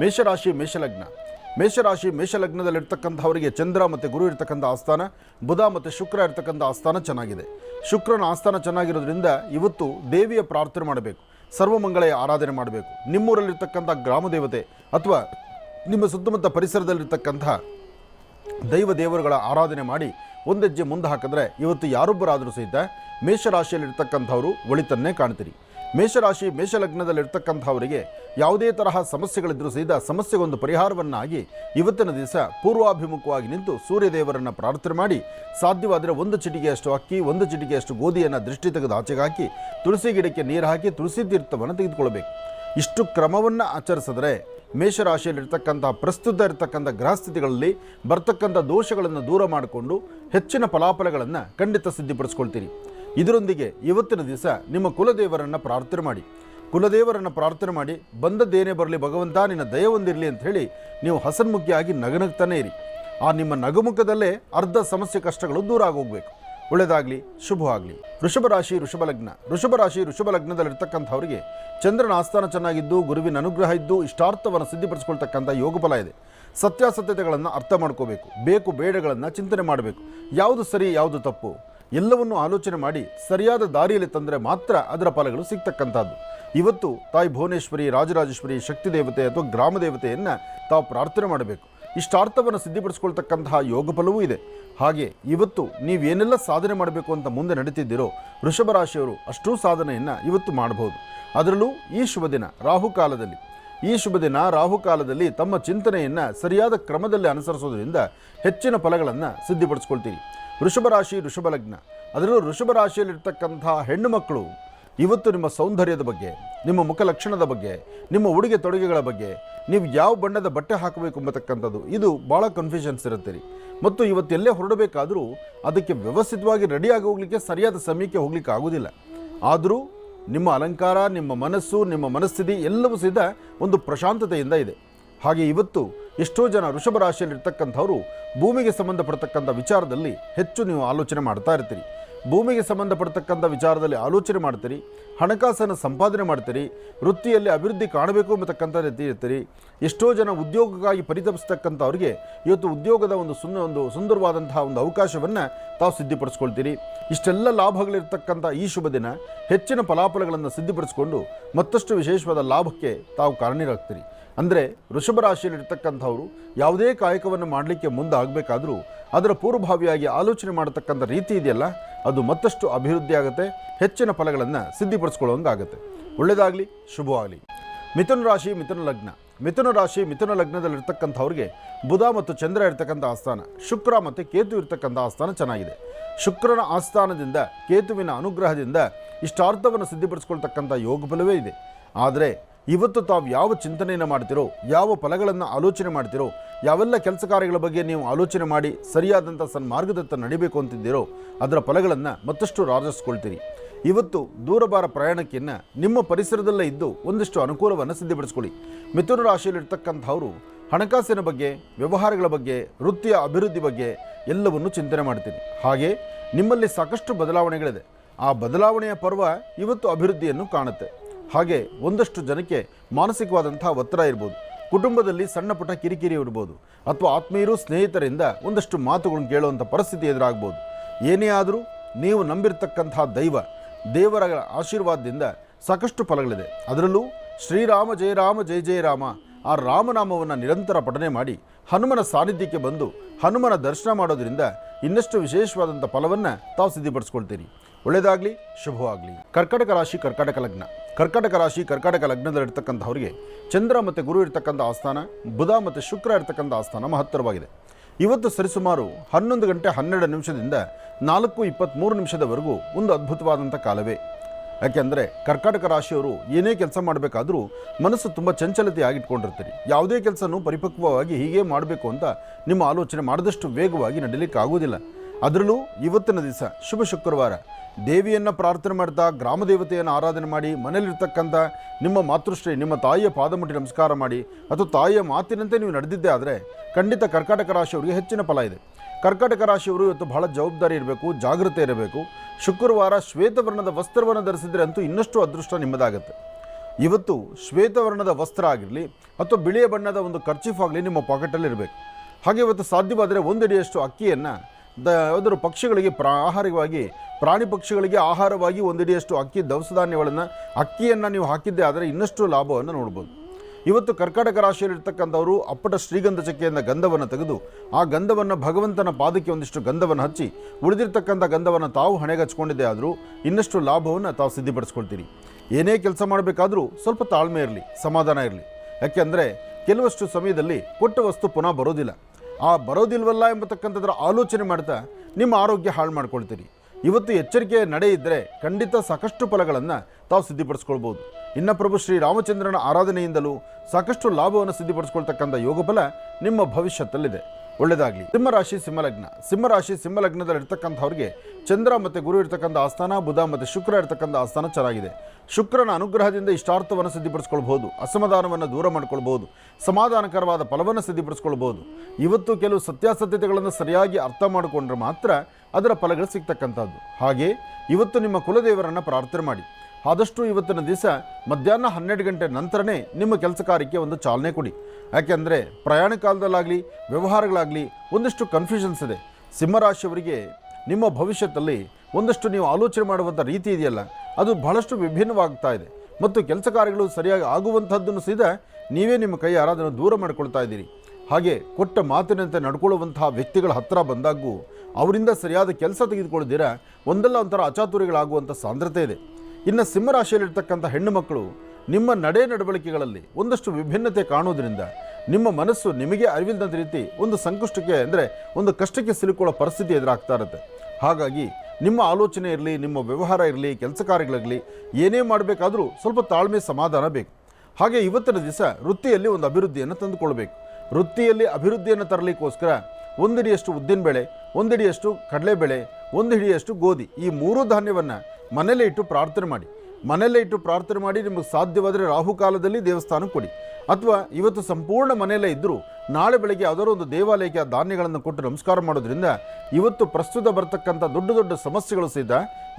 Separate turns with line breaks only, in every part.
ಮೇಷರಾಶಿ, ಮೇಷಲಗ್ನ. ಮೇಷರಾಶಿ, ಮೇಷಲಗ್ನದಲ್ಲಿರ್ತಕ್ಕಂಥವರಿಗೆ ಚಂದ್ರ ಮತ್ತು ಗುರು ಇರ್ತಕ್ಕಂಥ ಆಸ್ಥಾನ, ಬುಧ ಮತ್ತು ಶುಕ್ರ ಇರ್ತಕ್ಕಂಥ ಆಸ್ಥಾನ ಚೆನ್ನಾಗಿದೆ. ಶುಕ್ರನ ಆಸ್ಥಾನ ಚೆನ್ನಾಗಿರೋದ್ರಿಂದ ಇವತ್ತು ದೇವಿಯ ಪ್ರಾರ್ಥನೆ ಮಾಡಬೇಕು, ಸರ್ವಮಂಗಳೆಯ ಆರಾಧನೆ ಮಾಡಬೇಕು. ನಿಮ್ಮೂರಲ್ಲಿರ್ತಕ್ಕಂಥ ಗ್ರಾಮ ದೇವತೆ ಅಥವಾ ನಿಮ್ಮ ಸುತ್ತಮುತ್ತ ಪರಿಸರದಲ್ಲಿರ್ತಕ್ಕಂಥ ದೈವ ದೇವರುಗಳ ಆರಾಧನೆ ಮಾಡಿ ಒಂದೆಜ್ಜೆ ಮುಂದೆ ಹಾಕಿದ್ರೆ ಇವತ್ತು ಯಾರೊಬ್ಬರಾದರೂ ಸಹಿತ ಮೇಷರಾಶಿಯಲ್ಲಿರ್ತಕ್ಕಂಥವರು ಒಳಿತನ್ನೇ ಕಾಣ್ತೀರಿ. ಮೇಷರಾಶಿ, ಮೇಷಲಗ್ನದಲ್ಲಿರ್ತಕ್ಕಂಥವರಿಗೆ ಯಾವುದೇ ತರಹ ಸಮಸ್ಯೆಗಳಿದ್ದರೂ ಸಹಿತ ಸಮಸ್ಯೆಗೊಂದು ಪರಿಹಾರವನ್ನಾಗಿ ಇವತ್ತಿನ ದಿವಸ ಪೂರ್ವಾಭಿಮುಖವಾಗಿ ನಿಂತು ಸೂರ್ಯದೇವರನ್ನು ಪ್ರಾರ್ಥನೆ ಮಾಡಿ, ಸಾಧ್ಯವಾದರೆ ಒಂದು ಚಿಟಿಕೆಯಷ್ಟು ಅಕ್ಕಿ, ಒಂದು ಚಿಟಿಕೆಯಷ್ಟು ಗೋಧಿಯನ್ನು ದೃಷ್ಟಿ ತೆಗೆದು ಆಚೆಗೆ ಹಾಕಿ, ತುಳಸಿ ಗಿಡಕ್ಕೆ ನೀರು ಹಾಕಿ, ತುಳಸಿ ತೀರ್ಥವನ್ನು ತೆಗೆದುಕೊಳ್ಬೇಕು. ಇಷ್ಟು ಕ್ರಮವನ್ನು ಆಚರಿಸಿದ್ರೆ ಮೇಷರಾಶಿಯಲ್ಲಿರ್ತಕ್ಕಂಥ, ಪ್ರಸ್ತುತ ಇರತಕ್ಕಂಥ ಗ್ರಹಸ್ಥಿತಿಗಳಲ್ಲಿ ಬರ್ತಕ್ಕಂಥ ದೋಷಗಳನ್ನು ದೂರ ಮಾಡಿಕೊಂಡು ಹೆಚ್ಚಿನ ಫಲಾಫಲಗಳನ್ನು ಖಂಡಿತ ಸಿದ್ಧಿಪಡಿಸ್ಕೊಳ್ತೀರಿ. ಇದರೊಂದಿಗೆ ಇವತ್ತಿನ ದಿವಸ ನಿಮ್ಮ ಕುಲದೇವರನ್ನು ಪ್ರಾರ್ಥನೆ ಮಾಡಿ. ಕುಲದೇವರನ್ನು ಪ್ರಾರ್ಥನೆ ಮಾಡಿ, ಬಂದದ್ದೇನೇ ಬರಲಿ ಭಗವಂತ, ನಿನ್ನ ದಯ ಹೊಂದಿರಲಿ ಅಂತ ಹೇಳಿ ನೀವು ಹಸನ್ಮುಖಿಯಾಗಿ ನಗನಗ್ತಾನೆ ಇರಿ. ಆ ನಿಮ್ಮ ನಗುಮುಖದಲ್ಲೇ ಅರ್ಧ ಸಮಸ್ಯೆ ಕಷ್ಟಗಳು ದೂರ ಆಗೋಗ್ಬೇಕು. ಒಳ್ಳೆಯದಾಗಲಿ ಶುಭವಾಗಲಿ. ವೃಷಭ ರಾಶಿ, ವೃಷಭ ಲಗ್ನ. ವೃಷಭ ರಾಶಿ, ವೃಷಭ ಲಗ್ನದಲ್ಲಿರ್ತಕ್ಕಂಥವರಿಗೆ ಚಂದ್ರನ ಆಸ್ಥಾನ ಚೆನ್ನಾಗಿದ್ದು, ಗುರುವಿನ ಅನುಗ್ರಹ ಇದ್ದು, ಇಷ್ಟಾರ್ಥವನ್ನು ಸಿದ್ಧಿಪಡಿಸ್ಕೊಳ್ತಕ್ಕಂಥ ಯೋಗಫಲ ಇದೆ. ಸತ್ಯಾಸತ್ಯತೆಗಳನ್ನು ಅರ್ಥ ಮಾಡ್ಕೋಬೇಕು. ಬೇಕು ಬೇಡಗಳನ್ನು ಚಿಂತನೆ ಮಾಡಬೇಕು. ಯಾವುದು ಸರಿ, ಯಾವುದು ತಪ್ಪು? ಎಲ್ಲವನ್ನು ಆಲೋಚನೆ ಮಾಡಿ ಸರಿಯಾದ ದಾರಿಯಲ್ಲಿ ತಂದರೆ ಮಾತ್ರ ಅದರ ಫಲಗಳು ಸಿಗ್ತಕ್ಕಂಥದ್ದು. ಇವತ್ತು ತಾಯಿ ಭುವನೇಶ್ವರಿ, ರಾಜರಾಜೇಶ್ವರಿ ಶಕ್ತಿ ದೇವತೆ ಅಥವಾ ಗ್ರಾಮ ದೇವತೆಯನ್ನು ತಾವು ಪ್ರಾರ್ಥನೆ ಮಾಡಬೇಕು. ಇಷ್ಟಾರ್ಥವನ್ನು ಸಿದ್ಧಿಪಡಿಸ್ಕೊಳ್ತಕ್ಕಂತಹ ಯೋಗ ಫಲವೂ ಇದೆ. ಹಾಗೆ ಇವತ್ತು ನೀವೇನೆಲ್ಲ ಸಾಧನೆ ಮಾಡಬೇಕು ಅಂತ ಮುಂದೆ ನಡೀತಿದ್ದೀರೋ ವೃಷಭ ರಾಶಿಯವರು ಅಷ್ಟೂ ಸಾಧನೆಯನ್ನು ಇವತ್ತು ಮಾಡಬಹುದು. ಅದರಲ್ಲೂ ಈ ಶುಭ ದಿನ ರಾಹುಕಾಲದಲ್ಲಿ ಈ ಶುಭ ದಿನ ರಾಹುಕಾಲದಲ್ಲಿ ತಮ್ಮ ಚಿಂತನೆಯನ್ನು ಸರಿಯಾದ ಕ್ರಮದಲ್ಲಿ ಅನುಸರಿಸೋದ್ರಿಂದ ಹೆಚ್ಚಿನ ಫಲಗಳನ್ನು ಸಿದ್ಧಿಪಡಿಸ್ಕೊಳ್ತೀರಿ. ವೃಷಭ ರಾಶಿ, ವೃಷಭ ಲಗ್ನ. ಅದರಲ್ಲೂ ವೃಷಭ ರಾಶಿಯಲ್ಲಿರ್ತಕ್ಕಂಥ ಹೆಣ್ಣು ಮಕ್ಕಳು, ಇವತ್ತು ನಿಮ್ಮ ಸೌಂದರ್ಯದ ಬಗ್ಗೆ, ನಿಮ್ಮ ಮುಖ ಲಕ್ಷಣದ ಬಗ್ಗೆ, ನಿಮ್ಮ ಉಡುಗೆ ತೊಡುಗೆಗಳ ಬಗ್ಗೆ, ನೀವು ಯಾವ ಬಣ್ಣದ ಬಟ್ಟೆ ಹಾಕಬೇಕು ಎಂಬತಕ್ಕಂಥದ್ದು, ಇದು ಭಾಳ ಕನ್ಫ್ಯೂಷನ್ಸ್ ಇರುತ್ತೆ ರೀ. ಮತ್ತು ಇವತ್ತು ಎಲ್ಲೇ ಹೊರಡಬೇಕಾದರೂ ಅದಕ್ಕೆ ವ್ಯವಸ್ಥಿತವಾಗಿ ರೆಡಿಯಾಗಿ ಹೋಗಲಿಕ್ಕೆ, ಸರಿಯಾದ ಸಮಯಕ್ಕೆ ಹೋಗ್ಲಿಕ್ಕೆ ಆಗೋದಿಲ್ಲ. ಆದರೂ ನಿಮ್ಮ ಅಲಂಕಾರ, ನಿಮ್ಮ ಮನಸ್ಸು, ನಿಮ್ಮ ಮನಸ್ಥಿತಿ ಎಲ್ಲವೂ ಸಹಿತ ಒಂದು ಪ್ರಶಾಂತತೆಯಿಂದ ಇದೆ. ಹಾಗೆ ಇವತ್ತು ಎಷ್ಟೋ ಜನ ಋಷಭ ರಾಶಿಯಲ್ಲಿರ್ತಕ್ಕಂಥವರು ಭೂಮಿಗೆ ಸಂಬಂಧಪಡ್ತಕ್ಕಂಥ ವಿಚಾರದಲ್ಲಿ ಹೆಚ್ಚು ನೀವು ಆಲೋಚನೆ ಮಾಡ್ತಾ ಇರ್ತೀರಿ. ಭೂಮಿಗೆ ಸಂಬಂಧಪಡ್ತಕ್ಕಂಥ ವಿಚಾರದಲ್ಲಿ ಆಲೋಚನೆ ಮಾಡ್ತೀರಿ, ಹಣಕಾಸನ್ನು ಸಂಪಾದನೆ ಮಾಡ್ತೀರಿ, ವೃತ್ತಿಯಲ್ಲಿ ಅಭಿವೃದ್ಧಿ ಕಾಣಬೇಕು ಎಂಬತಕ್ಕಂಥ ರೀತಿ ಇರ್ತೀರಿ. ಎಷ್ಟೋ ಜನ ಉದ್ಯೋಗಕ್ಕಾಗಿ ಪರಿತಪಿಸ್ತಕ್ಕಂಥವ್ರಿಗೆ ಇವತ್ತು ಉದ್ಯೋಗದ ಒಂದು ಸುಂದ ಒಂದು ಸುಂದರವಾದಂತಹ ಒಂದು ಅವಕಾಶವನ್ನು ತಾವು ಸಿದ್ಧಿಪಡಿಸ್ಕೊಳ್ತೀರಿ. ಇಷ್ಟೆಲ್ಲ ಲಾಭಗಳಿರ್ತಕ್ಕಂಥ ಈ ಶುಭ ದಿನ ಹೆಚ್ಚಿನ ಫಲಾಫಲಗಳನ್ನು ಸಿದ್ಧಿಪಡಿಸ್ಕೊಂಡು ಮತ್ತಷ್ಟು ವಿಶೇಷವಾದ ಲಾಭಕ್ಕೆ ತಾವು ಕಾರಣೀರಾಗ್ತೀರಿ. ಅಂದರೆ ವೃಷಭ ರಾಶಿಯಲ್ಲಿರ್ತಕ್ಕಂಥವರು ಯಾವುದೇ ಕಾಯಕವನ್ನು ಮಾಡಲಿಕ್ಕೆ ಮುಂದಾಗಬೇಕಾದರೂ ಅದರ ಪೂರ್ವಭಾವಿಯಾಗಿ ಆಲೋಚನೆ ಮಾಡತಕ್ಕಂಥ ರೀತಿ ಇದೆಯಲ್ಲ, ಅದು ಮತ್ತಷ್ಟು ಅಭಿವೃದ್ಧಿ ಆಗುತ್ತೆ, ಹೆಚ್ಚಿನ ಫಲಗಳನ್ನು ಸಿದ್ಧಿಪಡಿಸ್ಕೊಳ್ಳೋಂಗಾಗುತ್ತೆ. ಒಳ್ಳೆಯದಾಗಲಿ, ಶುಭವಾಗಲಿ. ಮಿಥುನ ರಾಶಿ, ಮಿಥುನ ಲಗ್ನ. ಮಿಥುನ ರಾಶಿ, ಮಿಥುನ ಲಗ್ನದಲ್ಲಿರ್ತಕ್ಕಂಥವ್ರಿಗೆ ಬುಧ ಮತ್ತು ಚಂದ್ರ ಇರ್ತಕ್ಕಂಥ ಆಸ್ಥಾನ, ಶುಕ್ರ ಮತ್ತು ಕೇತು ಇರ್ತಕ್ಕಂಥ ಆಸ್ಥಾನ ಚೆನ್ನಾಗಿದೆ. ಶುಕ್ರನ ಆಸ್ಥಾನದಿಂದ, ಕೇತುವಿನ ಅನುಗ್ರಹದಿಂದ ಇಷ್ಟಾರ್ಥವನ್ನು ಸಿದ್ಧಿಪಡಿಸ್ಕೊಳ್ತಕ್ಕಂಥ ಯೋಗ ಬಲವೇ ಇದೆ. ಆದರೆ ಇವತ್ತು ತಾವು ಯಾವ ಚಿಂತನೆಯನ್ನು ಮಾಡ್ತಿರೋ, ಯಾವ ಫಲಗಳನ್ನು ಆಲೋಚನೆ ಮಾಡ್ತಿರೋ, ಯಾವೆಲ್ಲ ಕೆಲಸ ಕಾರ್ಯಗಳ ಬಗ್ಗೆ ನೀವು ಆಲೋಚನೆ ಮಾಡಿ ಸರಿಯಾದಂಥ ಸನ್ಮಾರ್ಗದತ್ತ ನಡಿಬೇಕು ಅಂತಿದ್ದೀರೋ, ಅದರ ಫಲಗಳನ್ನು ಮತ್ತಷ್ಟು ರಾಜಿಸ್ಕೊಳ್ತೀರಿ. ಇವತ್ತು ದೂರಬಾರ ಪ್ರಯಾಣಕ್ಕಿನ್ನ ನಿಮ್ಮ ಪರಿಸರದಲ್ಲೇ ಇದ್ದು ಒಂದಿಷ್ಟು ಅನುಕೂಲವನ್ನು ಸಿದ್ಧಪಡಿಸ್ಕೊಳ್ಳಿ. ಮಿಥುನ ರಾಶಿಯಲ್ಲಿರ್ತಕ್ಕಂಥವರು ಹಣಕಾಸಿನ ಬಗ್ಗೆ, ವ್ಯವಹಾರಗಳ ಬಗ್ಗೆ, ವೃತ್ತಿಯ ಅಭಿವೃದ್ಧಿ ಬಗ್ಗೆ ಎಲ್ಲವನ್ನು ಚಿಂತನೆ ಮಾಡ್ತೀನಿ ಹಾಗೆ ನಿಮ್ಮಲ್ಲಿ ಸಾಕಷ್ಟು ಬದಲಾವಣೆಗಳಿದೆ. ಆ ಬದಲಾವಣೆಯ ಪರ್ವ ಇವತ್ತು ಅಭಿವೃದ್ಧಿಯನ್ನು ಕಾಣುತ್ತೆ. ಹಾಗೆ ಒಂದಷ್ಟು ಜನಕ್ಕೆ ಮಾನಸಿಕವಾದಂಥ ಒತ್ತಡ ಇರ್ಬೋದು. ಕುಟುಂಬದಲ್ಲಿ ಸಣ್ಣ ಪುಟ್ಟ ಕಿರಿಕಿರಿ ಇರ್ಬೋದು. ಅಥವಾ ಆತ್ಮೀಯರು ಸ್ನೇಹಿತರಿಂದ ಒಂದಷ್ಟು ಮಾತುಗಳನ್ನು ಕೇಳುವಂಥ ಪರಿಸ್ಥಿತಿ ಎದುರಾಗ್ಬೋದು. ಏನೇ ಆದರೂ ನೀವು ನಂಬಿರ್ತಕ್ಕಂಥ ದೈವ ದೇವರ ಆಶೀರ್ವಾದದಿಂದ ಸಾಕಷ್ಟು ಫಲಗಳಿದೆ. ಅದರಲ್ಲೂ ಶ್ರೀರಾಮ ಜಯ ರಾಮ ಜಯ ಜಯ ರಾಮ ಆ ರಾಮನಾಮವನ್ನು ನಿರಂತರ ಪಠನೆ ಮಾಡಿ ಹನುಮನ ಸಾನ್ನಿಧ್ಯಕ್ಕೆ ಬಂದು ಹನುಮನ ದರ್ಶನ ಮಾಡೋದರಿಂದ ಇನ್ನಷ್ಟು ವಿಶೇಷವಾದಂಥ ಫಲವನ್ನು ತಾವು ಸಿದ್ಧಿಪಡಿಸ್ಕೊಳ್ತೀರಿ. ಒಳ್ಳೆಯದಾಗಲಿ ಶುಭವಾಗಲಿ. ಕರ್ಕಟಕ ರಾಶಿ, ಕರ್ಕಾಟಕ ಲಗ್ನ. ಕರ್ಕಾಟಕ ರಾಶಿ, ಕರ್ಕಾಟಕ ಲಗ್ನದಲ್ಲಿರ್ತಕ್ಕಂಥವ್ರಿಗೆ ಚಂದ್ರ ಮತ್ತು ಗುರು ಇರ್ತಕ್ಕಂಥ ಆಸ್ಥಾನ, ಬುಧ ಮತ್ತು ಶುಕ್ರ ಇರ್ತಕ್ಕಂಥ ಆಸ್ಥಾನ ಮಹತ್ತರವಾಗಿದೆ. ಇವತ್ತು ಸರಿಸುಮಾರು ಹನ್ನೊಂದು ಗಂಟೆ ಹನ್ನೆರಡು ನಿಮಿಷದಿಂದ ನಾಲ್ಕು ಇಪ್ಪತ್ತ್ಮೂರು ನಿಮಿಷದವರೆಗೂ ಒಂದು ಅದ್ಭುತವಾದಂಥ ಕಾಲವೇ. ಯಾಕೆಂದರೆ ಕರ್ಕಾಟಕ ರಾಶಿಯವರು ಏನೇ ಕೆಲಸ ಮಾಡಬೇಕಾದರೂ ಮನಸ್ಸು ತುಂಬ ಚಂಚಲತೆ ಆಗಿಟ್ಕೊಂಡಿರ್ತೀರಿ. ಯಾವುದೇ ಕೆಲಸನೂ ಪರಿಪಕ್ವವಾಗಿ ಹೀಗೆ ಮಾಡಬೇಕು ಅಂತ ನಿಮ್ಮ ಆಲೋಚನೆ ಮಾಡಿದಷ್ಟು ವೇಗವಾಗಿ ನಡೀಲಿಕ್ಕೆ ಆಗೋದಿಲ್ಲ ಅದರಲ್ಲೂ ಇವತ್ತಿನ ದಿವಸ, ಶುಭ ಶುಕ್ರವಾರ. ದೇವಿಯನ್ನು ಪ್ರಾರ್ಥನೆ ಮಾಡ್ತಾ ಗ್ರಾಮ ದೇವತೆಯನ್ನು ಆರಾಧನೆ ಮಾಡಿ ಮನೇಲಿರ್ತಕ್ಕಂಥ ನಿಮ್ಮ ಮಾತೃಶ್ರೀ, ನಿಮ್ಮ ತಾಯಿಯ ಪಾದಮುಟ್ಟಿ ನಮಸ್ಕಾರ ಮಾಡಿ. ಅಥವಾ ತಾಯಿಯ ಮಾತಿನಂತೆ ನೀವು ನಡೆದಿದ್ದೇ ಆದರೆ ಖಂಡಿತ ಕರ್ಕಾಟಕ ರಾಶಿಯವರಿಗೆ ಹೆಚ್ಚಿನ ಫಲ ಇದೆ. ಕರ್ಕಾಟಕ ರಾಶಿಯವರು ಇವತ್ತು ಬಹಳ ಜವಾಬ್ದಾರಿ ಇರಬೇಕು ಜಾಗೃತೆ ಇರಬೇಕು. ಶುಕ್ರವಾರ ಶ್ವೇತವರ್ಣದ ವಸ್ತ್ರವನ್ನು ಧರಿಸಿದರೆ ಅಂತೂ ಇನ್ನಷ್ಟು ಅದೃಷ್ಟ ನಿಮ್ಮದಾಗುತ್ತೆ. ಇವತ್ತು ಶ್ವೇತವರ್ಣದ ವಸ್ತ್ರ ಆಗಿರಲಿ ಅಥವಾ ಬಿಳಿಯ ಬಣ್ಣದ ಒಂದು ಖರ್ಚಿಫ್ ಆಗಲಿ ನಿಮ್ಮ ಪಾಕೆಟಲ್ಲಿ ಇರಬೇಕು. ಹಾಗೆ ಇವತ್ತು ಸಾಧ್ಯವಾದರೆ ಒಂದಡಿಯಷ್ಟು ಅಕ್ಕಿಯನ್ನು ದ ಯಾವುದಾದ್ರು ಪಕ್ಷಿಗಳಿಗೆ ಪ್ರಾ ಆಹಾರವಾಗಿ ಪ್ರಾಣಿ ಪಕ್ಷಿಗಳಿಗೆ ಆಹಾರವಾಗಿ ಒಂದಿಡಿಯಷ್ಟು ಅಕ್ಕಿ ದವಸ ಧಾನ್ಯಗಳನ್ನು ಅಕ್ಕಿಯನ್ನು ನೀವು ಹಾಕಿದ್ದೆ ಆದರೆ ಇನ್ನಷ್ಟು ಲಾಭವನ್ನು ನೋಡ್ಬೋದು. ಇವತ್ತು ಕರ್ಕಾಟಕ ರಾಶಿಯಲ್ಲಿರ್ತಕ್ಕಂಥವರು ಅಪ್ಪಟ ಶ್ರೀಗಂಧ ಚಕ್ಕೆಯಿಂದ ಗಂಧವನ್ನು ತೆಗೆದು, ಆ ಗಂಧವನ್ನು ಭಗವಂತನ ಪಾದಕ್ಕೆ ಒಂದಿಷ್ಟು ಗಂಧವನ್ನು ಹಚ್ಚಿ, ಉಳಿದಿರ್ತಕ್ಕಂಥ ಗಂಧವನ್ನು ತಾವು ಹಣೆಗೆ ಹಚ್ಕೊಂಡಿದ್ದೆ ಆದರೂ ಇನ್ನಷ್ಟು ಲಾಭವನ್ನು ತಾವು ಸಿದ್ಧಿಪಡಿಸ್ಕೊಳ್ತೀರಿ. ಏನೇ ಕೆಲಸ ಮಾಡಬೇಕಾದರೂ ಸ್ವಲ್ಪ ತಾಳ್ಮೆ ಇರಲಿ, ಸಮಾಧಾನ ಇರಲಿ. ಯಾಕೆಂದರೆ, ಕೆಲವಷ್ಟು ಸಮಯದಲ್ಲಿ ಕೊಟ್ಟ ವಸ್ತು ಪುನಃ ಬರೋದಿಲ್ಲ. ಆ ಬರೋದಿಲ್ವಲ್ಲ ಎಂಬತಕ್ಕಂಥದ್ರ ಆಲೋಚನೆ ಮಾಡ್ತಾ ನಿಮ್ಮ ಆರೋಗ್ಯ ಹಾಳು ಮಾಡ್ಕೊಳ್ತೀರಿ. ಇವತ್ತು ಎಚ್ಚರಿಕೆ ನಡೆ ಇದ್ದರೆ ಖಂಡಿತ ಸಾಕಷ್ಟು ಫಲಗಳನ್ನು ತಾವು ಸಿದ್ಧಿಪಡಿಸ್ಕೊಳ್ಬೋದು. ಇನ್ನು ಪ್ರಭು ಶ್ರೀ ರಾಮಚಂದ್ರನ ಆರಾಧನೆಯಿಂದಲೂ ಸಾಕಷ್ಟು ಲಾಭವನ್ನು ಸಿದ್ಧಿಪಡಿಸ್ಕೊಳ್ತಕ್ಕಂಥ ಯೋಗಫಲ ನಿಮ್ಮ ಭವಿಷ್ಯತ್ತಲ್ಲಿದೆ. ಒಳ್ಳೆಯದಾಗಲಿ ಸಿಂಹರಾಶಿ, ಸಿಂಹಲಗ್ನ. ಸಿಂಹರಾಶಿ ಸಿಂಹಲಗ್ನದಲ್ಲಿ ಇರ್ತಕ್ಕಂಥವ್ರಿಗೆ ಚಂದ್ರ ಮತ್ತು ಗುರು ಇರ್ತಕ್ಕಂಥ ಆಸ್ಥಾನ, ಬುಧ ಮತ್ತು ಶುಕ್ರ ಇರ್ತಕ್ಕಂಥ ಆಸ್ಥಾನ ಚೆನ್ನಾಗಿದೆ. ಶುಕ್ರನ ಅನುಗ್ರಹದಿಂದ ಇಷ್ಟಾರ್ಥವನ್ನು ಸಿದ್ಧಿಪಡಿಸ್ಕೊಳ್ಬಹುದು. ಅಸಮಾಧಾನವನ್ನು ದೂರ ಮಾಡ್ಕೊಳ್ಬೋದು ಸಮಾಧಾನಕರವಾದ ಫಲವನ್ನು ಸಿದ್ಧಿಪಡಿಸ್ಕೊಳ್ಬಹುದು. ಇವತ್ತು ಕೆಲವು ಸತ್ಯಾಸತ್ಯತೆಗಳನ್ನು ಸರಿಯಾಗಿ ಅರ್ಥ ಮಾಡಿಕೊಂಡ್ರೆ ಮಾತ್ರ ಅದರ ಫಲಗಳು ಸಿಗ್ತಕ್ಕಂಥದ್ದು. ಹಾಗೆ, ಇವತ್ತು ನಿಮ್ಮ ಕುಲದೇವರನ್ನು ಪ್ರಾರ್ಥನೆ ಮಾಡಿ. ಆದಷ್ಟು ಇವತ್ತಿನ ದಿವಸ ಮಧ್ಯಾಹ್ನ ಹನ್ನೆರಡು ಗಂಟೆ ನಂತರನೇ ನಿಮ್ಮ ಕೆಲಸ ಕಾರ್ಯಕ್ಕೆ ಒಂದು ಚಾಲನೆ ಕೊಡಿ. ಯಾಕೆಂದರೆ ಪ್ರಯಾಣ ಕಾಲದಲ್ಲಾಗಲಿ, ವ್ಯವಹಾರಗಳಾಗಲಿ ಒಂದಿಷ್ಟು ಕನ್ಫ್ಯೂಷನ್ಸ್ ಇದೆ. ಸಿಂಹರಾಶಿಯವರಿಗೆ ನಿಮ್ಮ ಭವಿಷ್ಯದಲ್ಲಿ ಒಂದಷ್ಟು ನೀವು ಆಲೋಚನೆ ಮಾಡುವಂಥ ರೀತಿ ಇದೆಯಲ್ಲ, ಅದು ಬಹಳಷ್ಟು ವಿಭಿನ್ನವಾಗ್ತಾ ಇದೆ. ಮತ್ತು ಕೆಲಸ ಕಾರ್ಯಗಳು ಸರಿಯಾಗಿ ಆಗುವಂಥದ್ದನ್ನು ಸಹಿತ ನೀವೇ ನಿಮ್ಮ ಕೈ ಆರಾಧನೆ ದೂರ ಮಾಡಿಕೊಳ್ತಾ ಇದ್ದೀರಿ. ಹಾಗೆ ಕೊಟ್ಟ ಮಾತಿನಂತೆ ನಡ್ಕೊಳ್ಳುವಂತಹ ವ್ಯಕ್ತಿಗಳ ಹತ್ತಿರ ಬಂದಾಗೂ ಅವರಿಂದ ಸರಿಯಾದ ಕೆಲಸ ತೆಗೆದುಕೊಳ್ಳದಿರ ಒಂದಲ್ಲ ಒಂಥರ ಅಚಾತುರಿಗಳಾಗುವಂಥ ಸಾಂದ್ರತೆ ಇದೆ. ಇನ್ನು ಸಿಂಹರಾಶಿಯಲ್ಲಿರ್ತಕ್ಕಂಥ ಹೆಣ್ಣು ಮಕ್ಕಳು ನಿಮ್ಮ ನಡೆ ನಡವಳಿಕೆಗಳಲ್ಲಿ ಒಂದಷ್ಟು ವಿಭಿನ್ನತೆ ಕಾಣುವುದರಿಂದ ನಿಮ್ಮ ಮನಸ್ಸು ನಿಮಗೆ ಅರಿವಿಲ್ಲದ ರೀತಿ ಒಂದು ಸಂಕಷ್ಟಕ್ಕೆ ಅಂದರೆ ಒಂದು ಕಷ್ಟಕ್ಕೆ ಸಿಲುಕೊಳ್ಳೋ ಪರಿಸ್ಥಿತಿ ಎದುರಾಗ್ತಾ ಇರುತ್ತೆ. ಹಾಗಾಗಿ ನಿಮ್ಮ ಆಲೋಚನೆ ಇರಲಿ, ನಿಮ್ಮ ವ್ಯವಹಾರ ಇರಲಿ, ಕೆಲಸ ಕಾರ್ಯಗಳಾಗಲಿ ಏನೇ ಮಾಡಬೇಕಾದರೂ ಸ್ವಲ್ಪ ತಾಳ್ಮೆ ಸಮಾಧಾನ ಬೇಕು. ಹಾಗೆ ಇವತ್ತಿನ ದಿವಸ ವೃತ್ತಿಯಲ್ಲಿ ಒಂದು ಅಭಿವೃದ್ಧಿಯನ್ನು ತಂದುಕೊಳ್ಬೇಕು. ವೃತ್ತಿಯಲ್ಲಿ ಅಭಿವೃದ್ಧಿಯನ್ನು ತರಲಿಕ್ಕೋಸ್ಕರ ಒಂದಿಡಿಯಷ್ಟು ಉದ್ದಿನ ಉದ್ದಿನಬೇಳೆ, ಒಂದಿಡಿಯಷ್ಟು ಕಡಲೆಬೇಳೆ ಒಂದು ಹಿಡಿಯಷ್ಟು ಗೋಧಿ ಈ ಮೂರು ಧಾನ್ಯವನ್ನು ಮನೆಯಲ್ಲೇ ಇಟ್ಟು ಪ್ರಾರ್ಥನೆ ಮಾಡಿ. ಮನೆಯಲ್ಲೇ ಇಟ್ಟು ಪ್ರಾರ್ಥನೆ ಮಾಡಿ, ನಿಮಗೆ ಸಾಧ್ಯವಾದರೆ ರಾಹುಕಾಲದಲ್ಲಿ ದೇವಸ್ಥಾನಕ್ಕೆ ಕೊಡಿ. ಅಥವಾ ಇವತ್ತು ಸಂಪೂರ್ಣ ಮನೆಯಲ್ಲೇ ಇದ್ದರೂ ನಾಳೆ ಬೆಳಗ್ಗೆ ಯಾವುದಾದ್ರೂ ಒಂದು ದೇವಾಲಯಕ್ಕೆ ಧಾನ್ಯಗಳನ್ನು ಕೊಟ್ಟು ನಮಸ್ಕಾರ ಮಾಡೋದ್ರಿಂದ ಇವತ್ತು ಪ್ರಸ್ತುತ ಬರ್ತಕ್ಕಂಥ ದೊಡ್ಡ ದೊಡ್ಡ ಸಮಸ್ಯೆಗಳು ಸಹಿತ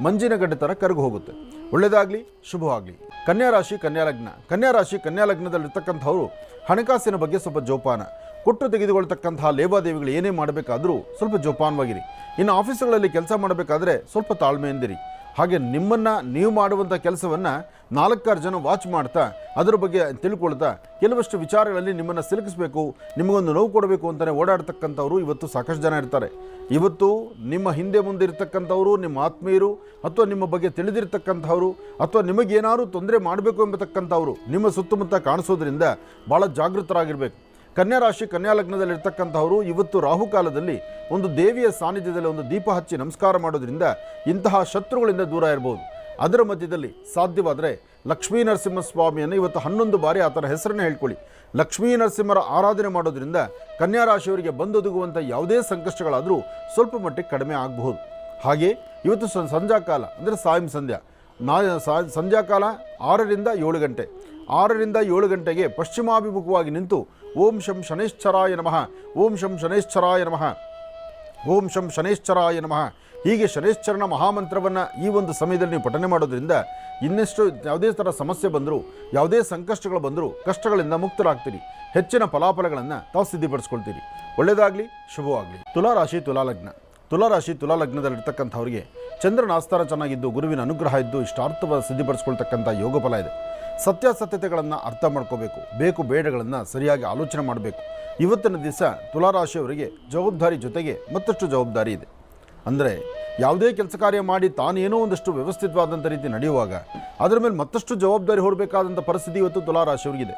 ಮಂಜಿನ ಗಡ್ಡೆ ಥರ ಕರಗು ಹೋಗುತ್ತೆ. ಒಳ್ಳೆಯದಾಗಲಿ ಶುಭವಾಗಲಿ. ಕನ್ಯಾ ರಾಶಿ, ಕನ್ಯಾ ಲಗ್ನ. ಕನ್ಯಾ ರಾಶಿ, ಕನ್ಯಾ ಲಗ್ನದಲ್ಲಿರ್ತಕ್ಕಂಥವರು ಹಣಕಾಸಿನ ಬಗ್ಗೆ ಸ್ವಲ್ಪ ಜೋಪಾನ. ಕೊಟ್ಟು ತೆಗೆದುಕೊಳ್ತಕ್ಕಂತಹ ಲೇವಾದೇವಿಗಳು ಏನೇ ಮಾಡಬೇಕಾದರೂ ಸ್ವಲ್ಪ ಜೋಪಾನವಾಗಿರಿ. ಇನ್ನು ಆಫೀಸುಗಳಲ್ಲಿ ಕೆಲಸ ಮಾಡಬೇಕಾದ್ರೆ ಸ್ವಲ್ಪ ತಾಳ್ಮೆಯಿಂದಿರಿ. ಹಾಗೆ ನಿಮ್ಮನ್ನು ನೀವು ಮಾಡುವಂಥ ಕೆಲಸವನ್ನು ನಾಲ್ಕಾರು ಜನ ವಾಚ್ ಮಾಡ್ತಾ, ಅದರ ಬಗ್ಗೆ ತಿಳ್ಕೊಳ್ತಾ ಕೆಲವಷ್ಟು ವಿಚಾರಗಳಲ್ಲಿ ನಿಮ್ಮನ್ನು ಸಿಲುಕಿಸಬೇಕು, ನಿಮಗೊಂದು ನೋವು ಕೊಡಬೇಕು ಅಂತಲೇ ಓಡಾಡ್ತಕ್ಕಂಥವ್ರು ಇವತ್ತು ಸಾಕಷ್ಟು ಜನ ಇರ್ತಾರೆ. ಇವತ್ತು ನಿಮ್ಮ ಹಿಂದೆ ಮುಂದೆ ಇರತಕ್ಕಂಥವ್ರು, ನಿಮ್ಮ ಆತ್ಮೀಯರು, ಅಥವಾ ನಿಮ್ಮ ಬಗ್ಗೆ ತಿಳಿದಿರ್ತಕ್ಕಂಥವ್ರು, ಅಥವಾ ನಿಮಗೇನಾದ್ರು ತೊಂದರೆ ಮಾಡಬೇಕು ಎಂಬತಕ್ಕಂಥವ್ರು ನಿಮ್ಮ ಸುತ್ತಮುತ್ತ ಕಾಣಿಸೋದ್ರಿಂದ ಭಾಳ ಜಾಗೃತರಾಗಿರಬೇಕು. ಕನ್ಯಾ ರಾಶಿ, ಕನ್ಯಾ ಲಗ್ನದಲ್ಲಿ ಇರ್ತಕ್ಕಂಥವರು ಇವತ್ತು ರಾಹುಕಾಲದಲ್ಲಿ ಒಂದು ದೇವಿಯ ಸಾನ್ನಿಧ್ಯದಲ್ಲಿ ಒಂದು ದೀಪ ಹಚ್ಚಿ ನಮಸ್ಕಾರ ಮಾಡೋದ್ರಿಂದ ಇಂತಹ ಶತ್ರುಗಳಿಂದ ದೂರ ಇರಬಹುದು ಅದರ ಮಧ್ಯದಲ್ಲಿ ಸಾಧ್ಯವಾದರೆ ಲಕ್ಷ್ಮೀ ನರಸಿಂಹಸ್ವಾಮಿಯನ್ನು ಇವತ್ತು ಹನ್ನೊಂದು ಬಾರಿ ಆತನ ಹೆಸರನ್ನು ಹೇಳ್ಕೊಳ್ಳಿ. ಲಕ್ಷ್ಮೀ ನರಸಿಂಹರ ಆರಾಧನೆ ಮಾಡೋದ್ರಿಂದ ಕನ್ಯಾ ರಾಶಿಯವರಿಗೆ ಬಂದೊದಗುವಂಥ ಯಾವುದೇ ಸಂಕಷ್ಟಗಳಾದರೂ ಸ್ವಲ್ಪ ಮಟ್ಟಿಗೆ ಕಡಿಮೆ ಆಗಬಹುದು. ಹಾಗೆ ಇವತ್ತು ಸಂ ಸಂಧ್ಯಾಕಾಲ ಅಂದರೆ ಸಾಯಂ ಸಂಧ್ಯಾ. ನಾ ಸಂಧ್ಯಾಕಾಲ ಆರರಿಂದ ಏಳು ಗಂಟೆ. ಆರರಿಂದ ಏಳು ಗಂಟೆಗೆ ಪಶ್ಚಿಮಾಭಿಮುಖವಾಗಿ ನಿಂತು ಓಂ ಶಂ ಶನೇಶ್ವರಾಯ ನಮಃ. ಓಂ ಶಂ ಶನೇಶ್ವರಾಯ ನಮಃ. ಓಂ ಶಂ ಶನೇಶ್ವರಾಯ ನಮಃ. ಹೀಗೆ ಶನೇಶ್ಚರನ ಮಹಾಮಂತ್ರವನ್ನು ಈ ಒಂದು ಸಮಯದಲ್ಲಿ ನೀವು ಪಠನೆ ಮಾಡೋದ್ರಿಂದ ಇನ್ನೆಷ್ಟು ಯಾವುದೇ ಥರ ಸಮಸ್ಯೆ ಬಂದರೂ, ಯಾವುದೇ ಸಂಕಷ್ಟಗಳು ಬಂದರೂ ಕಷ್ಟಗಳಿಂದ ಮುಕ್ತರಾಗ್ತೀರಿ. ಹೆಚ್ಚಿನ ಫಲಾಫಲಗಳನ್ನು ತಾವು ಸಿದ್ಧಿಪಡಿಸ್ಕೊಳ್ತೀರಿ. ಒಳ್ಳೆಯದಾಗಲಿ, ಶುಭವಾಗಲಿ. ತುಲಾರಾಶಿ, ತುಲಾಲಗ್ನ. ತುಲಾರಾಶಿ, ತುಲಾಲಗ್ನದಲ್ಲಿರ್ತಕ್ಕಂಥವ್ರಿಗೆ ಚಂದ್ರನ ಆಸ್ಥಾನ ಚೆನ್ನಾಗಿದ್ದು, ಗುರುವಿನ ಅನುಗ್ರಹ ಇದ್ದು ಇಷ್ಟಾರ್ಥವ ಸಿದ್ಧಿಪಡಿಸ್ಕೊಳ್ತಕ್ಕಂಥ ಯೋಗ ಫಲ ಇದೆ. ಸತ್ಯಾಸತ್ಯತೆಗಳನ್ನು ಅರ್ಥ ಮಾಡ್ಕೋಬೇಕು, ಬೇಕು ಬೇಡಗಳನ್ನು ಸರಿಯಾಗಿ ಆಲೋಚನೆ ಮಾಡಬೇಕು. ಇವತ್ತಿನ ದಿವಸ ತುಲಾರಾಶಿಯವರಿಗೆ ಜವಾಬ್ದಾರಿ ಜೊತೆಗೆ ಮತ್ತಷ್ಟು ಜವಾಬ್ದಾರಿ ಇದೆ. ಅಂದರೆ ಯಾವುದೇ ಕೆಲಸ ಕಾರ್ಯ ಮಾಡಿ ತಾನೇನೋ ಒಂದಷ್ಟು ವ್ಯವಸ್ಥಿತವಾದಂಥ ರೀತಿ ನಡೆಯುವಾಗ ಅದರ ಮೇಲೆ ಮತ್ತಷ್ಟು ಜವಾಬ್ದಾರಿ ಹೊರಬೇಕಾದಂಥ ಪರಿಸ್ಥಿತಿ ಇವತ್ತು ತುಲಾರಾಶಿಯವರಿಗಿದೆ.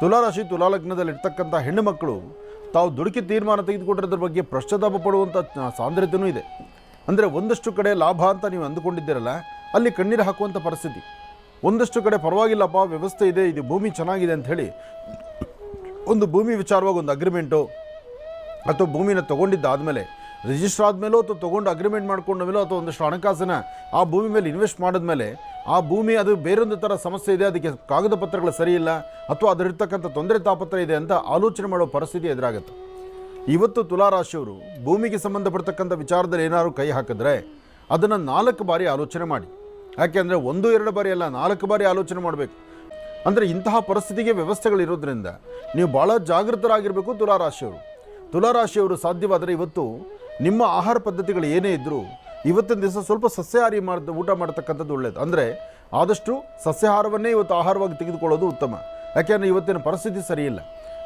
ತುಲಾರಾಶಿ ತುಲಾಲಗ್ನದಲ್ಲಿರ್ತಕ್ಕಂಥ ಹೆಣ್ಣು ಮಕ್ಕಳು ತಾವು ದುಡುಕಿ ತೀರ್ಮಾನ ತೆಗೆದುಕೊಂಡಿರೋದ್ರ ಬಗ್ಗೆ ಪ್ರಶ್ನತಾಪ ಪಡುವಂಥ ಸಾಂದ್ರತೆಯೂ ಇದೆ. ಅಂದರೆ ಒಂದಷ್ಟು ಕಡೆ ಲಾಭ ಅಂತ ನೀವು ಅಂದುಕೊಂಡಿದ್ದೀರಲ್ಲ, ಅಲ್ಲಿ ಕಣ್ಣೀರು ಹಾಕುವಂಥ ಪರಿಸ್ಥಿತಿ. ಒಂದಷ್ಟು ಕಡೆ ಪರವಾಗಿಲ್ಲಪ್ಪ, ವ್ಯವಸ್ಥೆ ಇದೆ, ಇದು ಭೂಮಿ ಚೆನ್ನಾಗಿದೆ ಅಂತ ಹೇಳಿ ಒಂದು ಭೂಮಿ ವಿಚಾರವಾಗಿ ಒಂದು ಅಗ್ರಿಮೆಂಟು ಅಥವಾ ಭೂಮಿನ ತೊಗೊಂಡಿದ್ದಾದಮೇಲೆ ರಿಜಿಸ್ಟರ್ ಆದಮೇಲೋ ಅಥವಾ ತೊಗೊಂಡು ಅಗ್ರಿಮೆಂಟ್ ಮಾಡ್ಕೊಂಡ ಮೇಲೋ ಅಥವಾ ಒಂದಷ್ಟು ಹಣಕಾಸಿನ ಆ ಭೂಮಿ ಮೇಲೆ ಇನ್ವೆಸ್ಟ್ ಮಾಡಿದ್ಮೇಲೆ, ಆ ಭೂಮಿ ಅದು ಬೇರೊಂದು ಥರ ಸಮಸ್ಯೆ ಇದೆ, ಅದಕ್ಕೆ ಕಾಗದ ಪತ್ರಗಳು ಸರಿಯಿಲ್ಲ ಅಥವಾ ಅದರಿರ್ತಕ್ಕಂಥ ತೊಂದರೆ ತಾಪತ್ರ ಇದೆ ಅಂತ ಆಲೋಚನೆ ಮಾಡೋ ಪರಿಸ್ಥಿತಿ ಎದುರಾಗುತ್ತೆ. ಇವತ್ತು ತುಲಾರಾಶಿಯವರು ಭೂಮಿಗೆ ಸಂಬಂಧಪಡ್ತಕ್ಕಂಥ ವಿಚಾರದಲ್ಲಿ ಏನಾದರೂ ಕೈ ಹಾಕಿದ್ರೆ, ಅದನ್ನು ನಾಲ್ಕು ಬಾರಿ ಆಲೋಚನೆ ಮಾಡಿ. ಯಾಕೆಂದರೆ ಒಂದು, ಎರಡು ಬಾರಿ ಅಲ್ಲ, ನಾಲ್ಕು ಬಾರಿ ಆಲೋಚನೆ ಮಾಡಬೇಕು. ಅಂದರೆ ಇಂತಹ ಪರಿಸ್ಥಿತಿಗೆ ವ್ಯವಸ್ಥೆಗಳಿರೋದ್ರಿಂದ ನೀವು ಭಾಳ ಜಾಗೃತರಾಗಿರಬೇಕು ತುಲಾರಾಶಿಯವರು. ತುಲಾರಾಶಿಯವರು ಸಾಧ್ಯವಾದರೆ ಇವತ್ತು ನಿಮ್ಮ ಆಹಾರ ಪದ್ಧತಿಗಳು ಏನೇ ಇದ್ದರೂ ಇವತ್ತಿನ ದಿವಸ ಸ್ವಲ್ಪ ಸಸ್ಯಹಾರಿ ಮಾಡಿದ, ಊಟ ಮಾಡ್ತಕ್ಕಂಥದ್ದು ಒಳ್ಳೆಯದು ಅಂದರೆ ಆದಷ್ಟು ಸಸ್ಯಾಹಾರವನ್ನೇ ಇವತ್ತು ಆಹಾರವಾಗಿ ತೆಗೆದುಕೊಳ್ಳೋದು ಉತ್ತಮ. ಯಾಕೆಂದರೆ ಇವತ್ತಿನ ಪರಿಸ್ಥಿತಿ ಸರಿಯಿಲ್ಲ.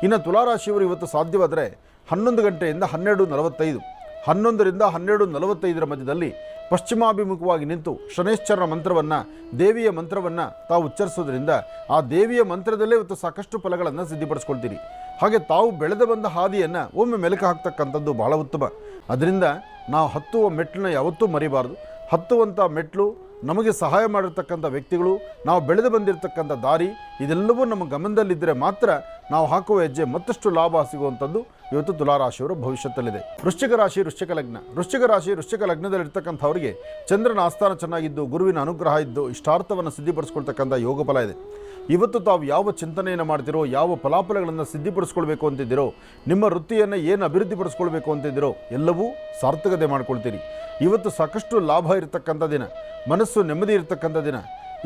ಇನ್ನು ತುಲಾರಾಶಿಯವರು ಇವತ್ತು ಸಾಧ್ಯವಾದರೆ ಹನ್ನೊಂದು ಗಂಟೆಯಿಂದ ಹನ್ನೆರಡು ನಲವತ್ತೈದು. ಹನ್ನೊಂದರಿಂದ ಹನ್ನೆರಡು ನಲವತ್ತೈದರ ಮಧ್ಯದಲ್ಲಿ ಪಶ್ಚಿಮಾಭಿಮುಖವಾಗಿ ನಿಂತು ಶನೇಶ್ವರನ ಮಂತ್ರವನ್ನು, ದೇವಿಯ ಮಂತ್ರವನ್ನು ತಾವು ಉಚ್ಚರಿಸೋದ್ರಿಂದ ಆ ದೇವಿಯ ಮಂತ್ರದಲ್ಲೇ ಇವತ್ತು ಸಾಕಷ್ಟು ಫಲಗಳನ್ನು ಸಿದ್ಧಿಪಡಿಸ್ಕೊಳ್ತೀರಿ. ಹಾಗೆ ತಾವು ಬೆಳೆದು ಬಂದ ಹಾದಿಯನ್ನು ಒಮ್ಮೆ ಮೆಲುಕು ಹಾಕ್ತಕ್ಕಂಥದ್ದು ಬಹಳ ಉತ್ತಮ. ಅದರಿಂದ ನಾವು ಹತ್ತುವ ಮೆಟ್ಟಿನ ಯಾವತ್ತೂ ಮರಿಬಾರ್ದು. ಹತ್ತುವಂಥ ಮೆಟ್ಲು ನಮಗೆ ಸಹಾಯ ಮಾಡಿರ್ತಕ್ಕಂಥ ವ್ಯಕ್ತಿಗಳು, ನಾವು ಬೆಳೆದು ಬಂದಿರತಕ್ಕಂಥ ದಾರಿ, ಇದೆಲ್ಲವೂ ನಮ್ಮ ಗಮನದಲ್ಲಿದ್ದರೆ ಮಾತ್ರ ನಾವು ಹಾಕುವ ಹೆಜ್ಜೆ ಮತ್ತಷ್ಟು ಲಾಭ ಸಿಗುವಂಥದ್ದು ಇವತ್ತು ತುಲಾರಾಶಿಯವರ ಭವಿಷ್ಯದಲ್ಲಿದೆ ವೃಶ್ಚಿಕ ರಾಶಿ, ವೃಶ್ಚಿಕ ಲಗ್ನ. ವೃಶ್ಚಿಕ ರಾಶಿ, ವೃಶ್ಚಿಕ ಲಗ್ನದಲ್ಲಿರ್ತಕ್ಕಂಥವ್ರಿಗೆ ಚಂದ್ರನ ಆಸ್ಥಾನ ಚೆನ್ನಾಗಿದ್ದು, ಗುರುವಿನ ಅನುಗ್ರಹ ಇದ್ದು, ಇಷ್ಟಾರ್ಥವನ್ನು ಸಿದ್ಧಿಪಡಿಸ್ಕೊಳ್ತಕ್ಕಂಥ ಯೋಗ ಫಲ ಇದೆ. ಇವತ್ತು ತಾವು ಯಾವ ಚಿಂತನೆಯನ್ನು ಮಾಡ್ತಿರೋ, ಯಾವ ಫಲಾಫಲಗಳನ್ನು ಸಿದ್ಧಿಪಡಿಸ್ಕೊಳ್ಬೇಕು ಅಂತಿದ್ದೀರೋ, ನಿಮ್ಮ ವೃತ್ತಿಯನ್ನು ಏನು ಅಭಿವೃದ್ಧಿಪಡಿಸ್ಕೊಳ್ಬೇಕು ಅಂತಿದ್ದೀರೋ, ಎಲ್ಲವೂ ಸಾರ್ಥಕತೆ ಮಾಡ್ಕೊಳ್ತೀರಿ. ಇವತ್ತು ಸಾಕಷ್ಟು ಲಾಭ ಇರತಕ್ಕಂಥ ದಿನ, ಮನಸ್ಸು ನೆಮ್ಮದಿ ಇರತಕ್ಕಂಥ ದಿನ.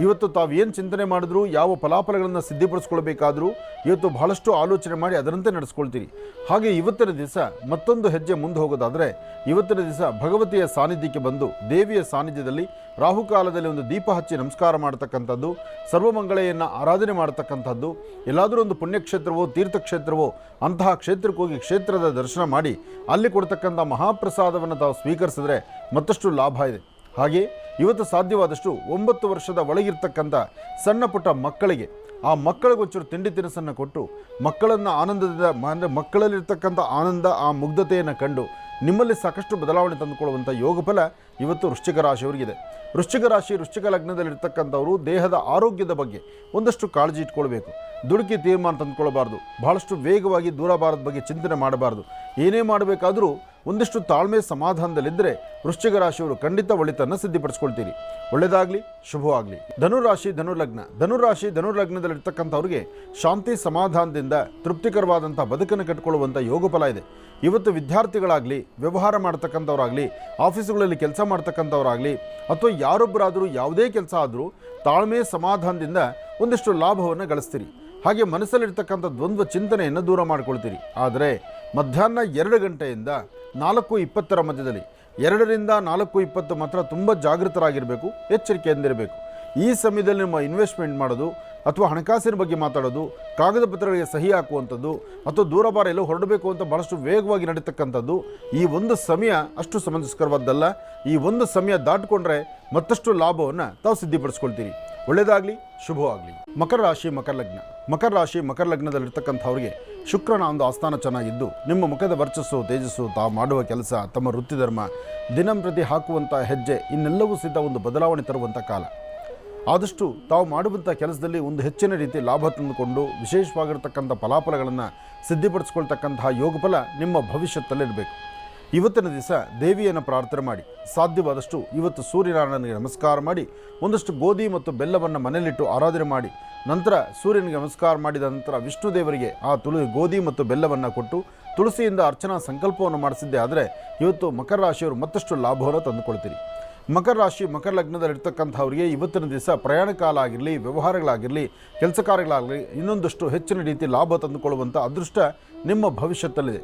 ಇವತ್ತು ತಾವು ಏನು ಚಿಂತನೆ ಮಾಡಿದ್ರು, ಯಾವ ಫಲಾಫಲಗಳನ್ನು ಸಿದ್ಧಿಪಡಿಸ್ಕೊಳ್ಬೇಕಾದ್ರೂ ಇವತ್ತು ಬಹಳಷ್ಟು ಆಲೋಚನೆ ಮಾಡಿ ಅದರಂತೆ ನಡೆಸ್ಕೊಳ್ತೀರಿ. ಹಾಗೆ ಇವತ್ತಿನ ದಿವಸ ಮತ್ತೊಂದು ಹೆಜ್ಜೆ ಮುಂದೆ ಹೋಗೋದಾದರೆ, ಇವತ್ತಿನ ದಿವಸ ಭಗವತಿಯ ಸಾನ್ನಿಧ್ಯಕ್ಕೆ ಬಂದು, ದೇವಿಯ ಸಾನ್ನಿಧ್ಯದಲ್ಲಿ ರಾಹುಕಾಲದಲ್ಲಿ ಒಂದು ದೀಪ ಹಚ್ಚಿ ನಮಸ್ಕಾರ ಮಾಡ್ತಕ್ಕಂಥದ್ದು, ಸರ್ವಮಂಗಳೆಯನ್ನು ಆರಾಧನೆ ಮಾಡ್ತಕ್ಕಂಥದ್ದು, ಎಲ್ಲಾದರೂ ಒಂದು ಪುಣ್ಯಕ್ಷೇತ್ರವೋ, ತೀರ್ಥಕ್ಷೇತ್ರವೋ, ಅಂತಹ ಕ್ಷೇತ್ರಕ್ಕೆ ಹೋಗಿ ಕ್ಷೇತ್ರದ ದರ್ಶನ ಮಾಡಿ, ಅಲ್ಲಿ ಕೊಡ್ತಕ್ಕಂಥ ಮಹಾಪ್ರಸಾದವನ್ನು ತಾವು ಸ್ವೀಕರಿಸಿದ್ರೆ ಮತ್ತಷ್ಟು ಲಾಭ ಇದೆ. ಹಾಗೆ ಇವತ್ತು ಸಾಧ್ಯವಾದಷ್ಟು ಒಂಬತ್ತು ವರ್ಷದ ಒಳಗಿರ್ತಕ್ಕಂಥ ಸಣ್ಣ ಪುಟ್ಟ ಮಕ್ಕಳಿಗೆ ಆ ಮಕ್ಕಳಿಗೊಂಚೂರು ತಿಂಡಿ ತಿನಿಸನ್ನು ಕೊಟ್ಟು ಮಕ್ಕಳನ್ನು ಆನಂದದಿಂದ ಅಂದರೆ ಮಕ್ಕಳಲ್ಲಿರ್ತಕ್ಕಂಥ ಆನಂದ, ಆ ಮುಗ್ಧತೆಯನ್ನು ಕಂಡು ನಿಮ್ಮಲ್ಲಿ ಸಾಕಷ್ಟು ಬದಲಾವಣೆ ತಂದುಕೊಳ್ಳುವಂಥ ಯೋಗ ಫಲ ಇವತ್ತು ವೃಶ್ಚಿಕ ರಾಶಿಯವರಿಗಿದೆ. ವೃಶ್ಚಿಕ ರಾಶಿ, ವೃಶ್ಚಿಕ ಲಗ್ನದಲ್ಲಿರ್ತಕ್ಕಂಥವರು ದೇಹದ ಆರೋಗ್ಯದ ಬಗ್ಗೆ ಒಂದಷ್ಟು ಕಾಳಜಿ ಇಟ್ಕೊಳ್ಬೇಕು. ದುಡುಕಿ ತೀರ್ಮಾನ ತಂದುಕೊಳ್ಬಾರ್ದು ಬಹಳಷ್ಟು ವೇಗವಾಗಿ ದೂರಬಾರದ ಬಗ್ಗೆ ಚಿಂತನೆ ಮಾಡಬಾರ್ದು. ಏನೇ ಮಾಡಬೇಕಾದರೂ ಒಂದಿಷ್ಟು ತಾಳ್ಮೆ ಸಮಾಧಾನದಲ್ಲಿದ್ದರೆ ವೃಶ್ಚಿಕ ರಾಶಿಯವರು ಖಂಡಿತ ಒಳಿತನ್ನು ಸಿದ್ಧಿಪಡಿಸ್ಕೊಳ್ತೀರಿ. ಒಳ್ಳೆಯದಾಗಲಿ, ಶುಭವಾಗಲಿ. ಧನುರಾಶಿ, ಧನುರ್ಲಗ್ನ. ಧನುರಾಶಿ, ಧನುರ್ಲಗ್ನದಲ್ಲಿರ್ತಕ್ಕಂಥವ್ರಿಗೆ ಶಾಂತಿ ಸಮಾಧಾನದಿಂದ ತೃಪ್ತಿಕರವಾದಂಥ ಬದುಕನ್ನು ಕಟ್ಕೊಳ್ಳುವಂಥ ಯೋಗ ಫಲ ಇದೆ. ಇವತ್ತು ವಿದ್ಯಾರ್ಥಿಗಳಾಗಲಿ, ವ್ಯವಹಾರ ಮಾಡ್ತಕ್ಕಂಥವ್ರಾಗಲಿ, ಆಫೀಸುಗಳಲ್ಲಿ ಕೆಲಸ ಮಾಡ್ತಕ್ಕಂಥವ್ರಾಗಲಿ, ಅಥವಾ ಯಾರೊಬ್ಬರಾದರೂ ಯಾವುದೇ ಕೆಲಸ ಆದರೂ ತಾಳ್ಮೆ ಸಮಾಧಾನದಿಂದ ಒಂದಿಷ್ಟು ಲಾಭವನ್ನು ಗಳಿಸ್ತೀರಿ. ಹಾಗೆ ಮನಸ್ಸಲ್ಲಿರ್ತಕ್ಕಂಥ ದ್ವಂದ್ವ ಚಿಂತನೆಯನ್ನು ದೂರ ಮಾಡ್ಕೊಳ್ತೀರಿ. ಆದರೆ ಮಧ್ಯಾಹ್ನ ಎರಡು ಗಂಟೆಯಿಂದ ನಾಲ್ಕು ಇಪ್ಪತ್ತರ ಮಧ್ಯದಲ್ಲಿ. ಎರಡರಿಂದ ನಾಲ್ಕು ಇಪ್ಪತ್ತು ಮಾತ್ರ ತುಂಬ ಜಾಗೃತರಾಗಿರಬೇಕು, ಎಚ್ಚರಿಕೆಯಿಂದಿರಬೇಕು. ಈ ಸಮಯದಲ್ಲಿ ನಿಮ್ಮ ಇನ್ವೆಸ್ಟ್ಮೆಂಟ್ ಮಾಡೋದು ಅಥವಾ ಹಣಕಾಸಿನ ಬಗ್ಗೆ ಮಾತಾಡೋದು, ಕಾಗದ ಪತ್ರಗಳಿಗೆ ಸಹಿ ಹಾಕುವಂಥದ್ದು ಅಥವಾ ದೂರಭಾರ ಹೊರಡಬೇಕು ಅಂತ ಭಾಳಷ್ಟು ವೇಗವಾಗಿ ನಡೀತಕ್ಕಂಥದ್ದು ಈ ಒಂದು ಸಮಯ ಅಷ್ಟು ಸಮಂಜಸ್ಕರವಾದ್ದಲ್ಲ. ಈ ಒಂದು ಸಮಯ ದಾಟಿಕೊಂಡ್ರೆ ಮತ್ತಷ್ಟು ಲಾಭವನ್ನು ತಾವು ಸಿದ್ಧಿಪಡಿಸ್ಕೊಳ್ತೀರಿ. ಒಳ್ಳೆಯದಾಗಲಿ ಶುಭವಾಗಲಿ. ಮಕರ ರಾಶಿ, ಮಕರ ಲಗ್ನ. ಮಕರ ರಾಶಿ, ಮಕರ ಲಗ್ನದಲ್ಲಿರ್ತಕ್ಕಂಥವ್ರಿಗೆ ಶುಕ್ರನ ಒಂದು ಆಸ್ಥಾನ ಚೆನ್ನಾಗಿದ್ದು, ನಿಮ್ಮ ಮುಖದ ವರ್ಚಸ್ಸು, ತೇಜಸ್ಸು ತಾವು ಮಾಡುವ ಕೆಲಸ, ತಮ್ಮ ವೃತ್ತಿ ಧರ್ಮ ದಿನಂಪ್ರತಿ ಹಾಕುವಂಥ ಹೆಜ್ಜೆ, ಇನ್ನೆಲ್ಲವೂ ಸಿದ್ಧ ಒಂದು ಬದಲಾವಣೆ ತರುವಂಥ ಕಾಲ. ಆದಷ್ಟು ತಾವು ಮಾಡುವಂಥ ಕೆಲಸದಲ್ಲಿ ಒಂದು ಹೆಚ್ಚಿನ ರೀತಿ ಲಾಭ ತಂದುಕೊಂಡು, ವಿಶೇಷವಾಗಿರ್ತಕ್ಕಂಥ ಫಲಾಫಲಗಳನ್ನು ಸಿದ್ಧಿಪಡಿಸ್ಕೊಳ್ತಕ್ಕಂತಹ ಯೋಗಫಲ ನಿಮ್ಮ ಭವಿಷ್ಯತ್ತಲ್ಲಿರಬೇಕು. ಇವತ್ತಿನ ದಿವಸ ದೇವಿಯನ್ನು ಪ್ರಾರ್ಥನೆ ಮಾಡಿ. ಸಾಧ್ಯವಾದಷ್ಟು ಇವತ್ತು ಸೂರ್ಯನಾರಾಯಣನಿಗೆ ನಮಸ್ಕಾರ ಮಾಡಿ, ಒಂದಷ್ಟು ಗೋಧಿ ಮತ್ತು ಬೆಲ್ಲವನ್ನು ಮನೆಯಲ್ಲಿಟ್ಟು ಆರಾಧನೆ ಮಾಡಿ, ನಂತರ ಸೂರ್ಯನಿಗೆ ನಮಸ್ಕಾರ ಮಾಡಿದ ನಂತರ ವಿಷ್ಣು ದೇವರಿಗೆ ಆ ತುಳು ಗೋಧಿ ಮತ್ತು ಬೆಲ್ಲವನ್ನು ಕೊಟ್ಟು ತುಳಸಿಯಿಂದ ಅರ್ಚನಾ ಸಂಕಲ್ಪವನ್ನು ಮಾಡಿಸಿದ್ದೆ. ಆದರೆ ಇವತ್ತು ಮಕರ ರಾಶಿಯವರು ಮತ್ತಷ್ಟು ಲಾಭವನ್ನು ತಂದುಕೊಳ್ತೀರಿ. ಮಕರ ರಾಶಿ, ಮಕರ ಲಗ್ನದಲ್ಲಿರ್ತಕ್ಕಂಥವರಿಗೆ ಇವತ್ತಿನ ದಿವಸ ಪ್ರಯಾಣ ಕಾಲ ಆಗಿರಲಿ, ವ್ಯವಹಾರಗಳಾಗಿರಲಿ, ಕೆಲಸ ಕಾರ್ಯಗಳಾಗಲಿ ಇನ್ನೊಂದಷ್ಟು ಹೆಚ್ಚಿನ ರೀತಿ ಲಾಭ ತಂದುಕೊಳ್ಳುವಂಥ ಅದೃಷ್ಟ ನಿಮ್ಮ ಭವಿಷ್ಯತ್ತಲ್ಲಿದೆ.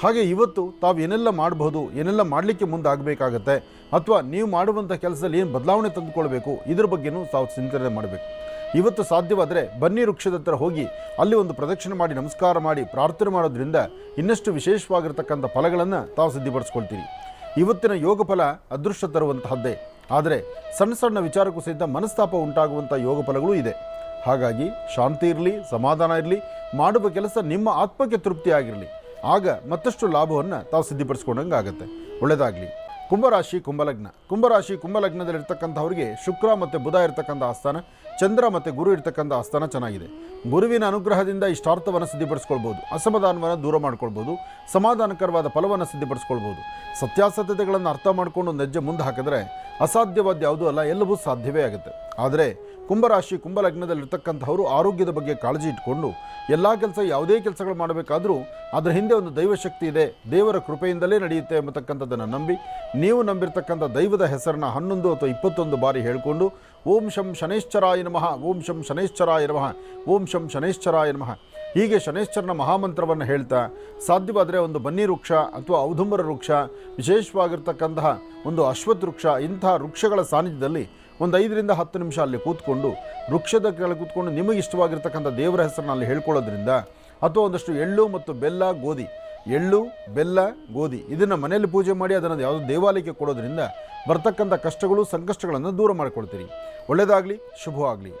ಹಾಗೆ ಇವತ್ತು ತಾವು ಏನೆಲ್ಲ ಮಾಡಬಹುದು, ಏನೆಲ್ಲ ಮಾಡಲಿಕ್ಕೆ ಮುಂದಾಗಬೇಕಾಗತ್ತೆ, ಅಥವಾ ನೀವು ಮಾಡುವಂಥ ಕೆಲಸದಲ್ಲಿ ಏನು ಬದಲಾವಣೆ ತಂದುಕೊಳ್ಬೇಕು, ಇದ್ರ ಬಗ್ಗೆನೂ ತಾವು ಚಿಂತನೆ ಮಾಡಬೇಕು. ಇವತ್ತು ಸಾಧ್ಯವಾದರೆ ಬನ್ನಿ ವೃಕ್ಷದ ಹತ್ರ ಹೋಗಿ, ಅಲ್ಲಿ ಒಂದು ಪ್ರದಕ್ಷಿಣೆ ಮಾಡಿ, ನಮಸ್ಕಾರ ಮಾಡಿ, ಪ್ರಾರ್ಥನೆ ಮಾಡೋದ್ರಿಂದ ಇನ್ನಷ್ಟು ವಿಶೇಷವಾಗಿರ್ತಕ್ಕಂಥ ಫಲಗಳನ್ನು ತಾವು ಸಿದ್ಧಿಪಡಿಸ್ಕೊಳ್ತೀರಿ. ಇವತ್ತಿನ ಯೋಗ ಫಲ ಅದೃಷ್ಟ ತರುವಂತಹದ್ದೇ. ಆದರೆ ಸಣ್ಣ ಸಣ್ಣ ವಿಚಾರಕ್ಕೂ ಸಹಿತ ಮನಸ್ತಾಪ ಉಂಟಾಗುವಂಥ ಯೋಗ ಫಲಗಳು ಇದೆ. ಹಾಗಾಗಿ ಶಾಂತಿ ಇರಲಿ, ಸಮಾಧಾನ ಇರಲಿ, ಮಾಡುವ ಕೆಲಸ ನಿಮ್ಮ ಆತ್ಮಕ್ಕೆ ತೃಪ್ತಿ ಆಗಿರಲಿ ಆಗ ಮತ್ತಷ್ಟು ಲಾಭವನ್ನು ತಾವು ಸಿದ್ಧಿಪಡಿಸ್ಕೊಂಡಂಗೆ ಆಗುತ್ತೆ ಒಳ್ಳೆಯದಾಗಲಿ ಕುಂಭರಾಶಿ, ಕುಂಭಲಗ್ನ. ಕುಂಭರಾಶಿ, ಕುಂಭಲಗ್ನದಲ್ಲಿರ್ತಕ್ಕಂಥವ್ರಿಗೆ ಶುಕ್ರ ಮತ್ತು ಬುಧ ಇರ್ತಕ್ಕಂಥ ಆಸ್ಥಾನ, ಚಂದ್ರ ಮತ್ತು ಗುರು ಇರ್ತಕ್ಕಂಥ ಆಸ್ಥಾನ ಚೆನ್ನಾಗಿದೆ. ಗುರುವಿನ ಅನುಗ್ರಹದಿಂದ ಇಷ್ಟಾರ್ಥವನ್ನು ಸಿದ್ಧಪಡಿಸ್ಕೊಳ್ಬೋದು. ಅಸಮಾಧಾನವನ್ನು ದೂರ ಮಾಡ್ಕೊಳ್ಬೋದು. ಸಮಾಧಾನಕರವಾದ ಫಲವನ್ನು ಸಿದ್ಧಪಡಿಸ್ಕೊಳ್ಬೋದು. ಸತ್ಯಾಸತ್ಯತೆಗಳನ್ನು ಅರ್ಥ ಮಾಡ್ಕೊಂಡು ಹೆಜ್ಜೆ ಮುಂದೆ ಹಾಕಿದ್ರೆ ಅಸಾಧ್ಯವಾದ ಯಾವುದೂ ಅಲ್ಲ, ಎಲ್ಲವೂ ಸಾಧ್ಯವೇ ಆಗುತ್ತೆ. ಆದರೆ ಕುಂಭರಾಶಿ, ಕುಂಭಲಗ್ನದಲ್ಲಿರ್ತಕ್ಕಂಥವರು ಆರೋಗ್ಯದ ಬಗ್ಗೆ ಕಾಳಜಿ ಇಟ್ಕೊಂಡು ಎಲ್ಲ ಕೆಲಸ ಯಾವುದೇ ಕೆಲಸಗಳು ಮಾಡಬೇಕಾದರೂ ಅದರ ಹಿಂದೆ ಒಂದು ದೈವಶಕ್ತಿ ಇದೆ, ದೇವರ ಕೃಪೆಯಿಂದಲೇ ನಡೆಯುತ್ತೆ ಎಂಬತಕ್ಕಂಥದ್ದನ್ನು ನಂಬಿ ನೀವು ನಂಬಿರ್ತಕ್ಕಂಥ ದೈವದ ಹೆಸರನ್ನ ಹನ್ನೊಂದು ಅಥವಾ ಇಪ್ಪತ್ತೊಂದು ಬಾರಿ ಹೇಳಿಕೊಂಡು ಓಂ ಶಂ ಶನೇಶ್ವರಾಯ ನಮಃ, ಓಂ ಶಂ ಶನೇಶ್ವರಾಯ ನಮಃ, ಓಂ ಶಂ ಶನೇಶ್ವರಾಯ ನಮಃ. ಹೀಗೆ ಶನೇಶ್ವರನ ಮಹಾಮಂತ್ರವನ್ನು ಹೇಳ್ತಾ ಸಾಧ್ಯವಾದರೆ ಒಂದು ಬನ್ನಿ ವೃಕ್ಷ ಅಥವಾ ಔದುಂಬರ ವೃಕ್ಷ, ವಿಶೇಷವಾಗಿರ್ತಕ್ಕಂತಹ ಒಂದು ಅಶ್ವತ್ ವೃಕ್ಷ ಇಂತಹ ವೃಕ್ಷಗಳ ಸಾನ್ನಿಧ್ಯದಲ್ಲಿ ಒಂದು ಐದರಿಂದ ಹತ್ತು ನಿಮಿಷ ಅಲ್ಲಿ ಕೂತ್ಕೊಂಡು, ವೃಕ್ಷದ ಕೆಳಗೆ ಕೂತ್ಕೊಂಡು ನಿಮಗೆ ಇಷ್ಟವಾಗಿರ್ತಕ್ಕಂಥ ದೇವರ ಹೆಸರನ್ನ ಅಲ್ಲಿ ಹೇಳ್ಕೊಳ್ಳೋದ್ರಿಂದ ಅಥವಾ ಒಂದಷ್ಟು ಎಳ್ಳು ಮತ್ತು ಬೆಲ್ಲ, ಗೋಧಿ. ಎಳ್ಳು, ಬೆಲ್ಲ, ಗೋಧಿ ಇದನ್ನು ಮನೆಯಲ್ಲಿ ಪೂಜೆ ಮಾಡಿ ಅದನ್ನು ಯಾವುದೋ ದೇವಾಲಯಕ್ಕೆ ಕೊಡೋದ್ರಿಂದ ಬರ್ತಕ್ಕಂಥ ಕಷ್ಟಗಳು, ಸಂಕಷ್ಟಗಳನ್ನು ದೂರ ಮಾಡಿಕೊಳ್ತೀರಿ. ಒಳ್ಳೆಯದಾಗಲಿ ಶುಭವಾಗಲಿ.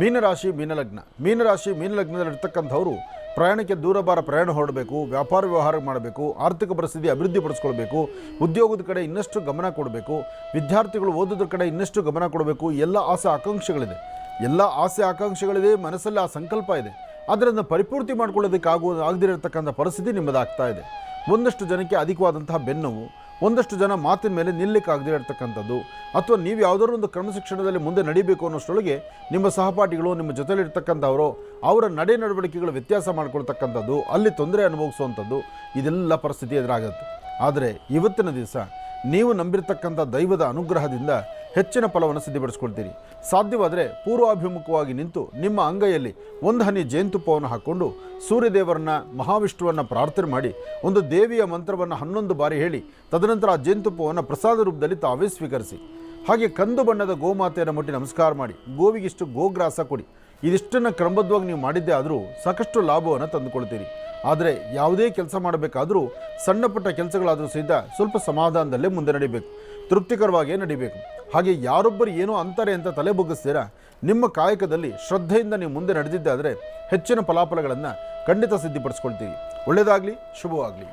ಮೀನರಾಶಿ, ಮೀನಲಗ್ನ. ಮೀನರಾಶಿ, ಮೀನಲಗ್ನದಲ್ಲಿರ್ತಕ್ಕಂಥವ್ರು ಪ್ರಯಾಣಕ್ಕೆ ದೂರ ಬಾರ ಪ್ರಯಾಣ ಹೊರಡಬೇಕು, ವ್ಯಾಪಾರ ವ್ಯವಹಾರ ಮಾಡಬೇಕು, ಆರ್ಥಿಕ ಪರಿಸ್ಥಿತಿ ಅಭಿವೃದ್ಧಿಪಡಿಸ್ಕೊಳ್ಬೇಕು ಉದ್ಯೋಗದ ಕಡೆ ಇನ್ನಷ್ಟು ಗಮನ ಕೊಡಬೇಕು, ವಿದ್ಯಾರ್ಥಿಗಳು ಓದೋದ್ರ ಕಡೆ ಇನ್ನಷ್ಟು ಗಮನ ಕೊಡಬೇಕು, ಎಲ್ಲ ಆಸೆ ಆಕಾಂಕ್ಷೆಗಳಿದೆ. ಎಲ್ಲ ಆಸೆ ಆಕಾಂಕ್ಷೆಗಳಿದೆ, ಮನಸ್ಸಲ್ಲಿ ಆ ಸಂಕಲ್ಪ ಇದೆ. ಅದನ್ನು ಪರಿಪೂರ್ತಿ ಮಾಡ್ಕೊಳ್ಳೋದಕ್ಕಾಗುವ ಆಗದಿರತಕ್ಕಂಥ ಪರಿಸ್ಥಿತಿ ನಿಮ್ಮದಾಗ್ತಾ ಇದೆ. ಒಂದಷ್ಟು ಜನಕ್ಕೆ ಅಧಿಕವಾದಂತಹ ಬೆನ್ನೋವು, ಒಂದಷ್ಟು ಜನ ಮಾತಿನ ಮೇಲೆ ನಿಲ್ಲಕ್ಕಾಗದೇ ಇರತಕ್ಕಂಥದ್ದು. ಅಥವಾ ನೀವು ಯಾವುದಾದ್ರು ಒಂದು ಕ್ರಮಶಿಕ್ಷಣದಲ್ಲಿ ಮುಂದೆ ನಡಿಬೇಕು ಅನ್ನೋಷ್ಟರೊಳಗೆ ನಿಮ್ಮ ಸಹಪಾಠಿಗಳು, ನಿಮ್ಮ ಜೊತೆಲಿರ್ತಕ್ಕಂಥವರು ಅವರ ನಡೆ ನಡವಳಿಕೆಗಳು ವ್ಯತ್ಯಾಸ ಮಾಡ್ಕೊಳ್ತಕ್ಕಂಥದ್ದು, ಅಲ್ಲಿ ತೊಂದರೆ ಅನುಭವಿಸುವಂಥದ್ದು, ಇದೆಲ್ಲ ಪರಿಸ್ಥಿತಿ ಎದುರಾಗುತ್ತೆ. ಆದರೆ ಇವತ್ತಿನ ದಿವಸ, ನೀವು ನಂಬಿರ್ತಕ್ಕಂಥ ದೈವದ ಅನುಗ್ರಹದಿಂದ ಹೆಚ್ಚಿನ ಫಲವನ್ನು ಸಿದ್ಧಪಡಿಸ್ಕೊಳ್ತೀರಿ. ಸಾಧ್ಯವಾದರೆ ಪೂರ್ವಾಭಿಮುಖವಾಗಿ ನಿಂತು ನಿಮ್ಮ ಅಂಗೈಯಲ್ಲಿ ಒಂದು ಹನಿ ಜೇನುತುಪ್ಪವನ್ನು ಹಾಕ್ಕೊಂಡು ಸೂರ್ಯದೇವರನ್ನ, ಮಹಾವಿಷ್ಣುವನ್ನು ಪ್ರಾರ್ಥನೆ ಮಾಡಿ, ಒಂದು ದೇವಿಯ ಮಂತ್ರವನ್ನು ಹನ್ನೊಂದು ಬಾರಿ ಹೇಳಿ, ತದನಂತರ ಆ ಜೇನುತುಪ್ಪವನ್ನು ಪ್ರಸಾದ ರೂಪದಲ್ಲಿ ತಾವೇ ಸ್ವೀಕರಿಸಿ. ಹಾಗೆ ಕಂದು ಬಣ್ಣದ ಗೋಮಾತೆಯನ್ನು ಮುಟ್ಟಿ ನಮಸ್ಕಾರ ಮಾಡಿ, ಗೋವಿಗಿಷ್ಟು ಗೋಗ್ರಾಸ ಕೊಡಿ. ಇದಿಷ್ಟನ್ನು ಕ್ರಮಬದ್ಧವಾಗಿ ನೀವು ಮಾಡಿದ್ದೇ ಆದರೂ ಸಾಕಷ್ಟು ಲಾಭವನ್ನು ತಂದುಕೊಳ್ತೀರಿ. ಆದರೆ ಯಾವುದೇ ಕೆಲಸ ಮಾಡಬೇಕಾದರೂ ಸಣ್ಣ ಪುಟ್ಟ ಕೆಲಸಗಳಾದರೂ ಸಹಿತ ಸ್ವಲ್ಪ ಸಮಾಧಾನದಲ್ಲೇ ಮುಂದೆ ನಡಿಬೇಕು. ತೃಪ್ತಿಕರವಾಗಿಯೇ ನಡಿಬೇಕು. ಹಾಗೆ ಯಾರೊಬ್ಬರು ಏನೋ ಅಂತಾರೆ ಅಂತ ತಲೆ ಬುಗ್ಗಿಸ್ತೀರಾ? ನಿಮ್ಮ ಕಾಯಕದಲ್ಲಿ ಶ್ರದ್ಧೆಯಿಂದ ನೀವು ಮುಂದೆ ನಡೆದಿದ್ದಾದರೆ ಹೆಚ್ಚಿನ ಫಲಾಫಲಗಳನ್ನು ಖಂಡಿತ ಸಿದ್ಧಪಡಿಸ್ಕೊಳ್ತೀವಿ. ಒಳ್ಳೆಯದಾಗಲಿ ಶುಭವಾಗಲಿ.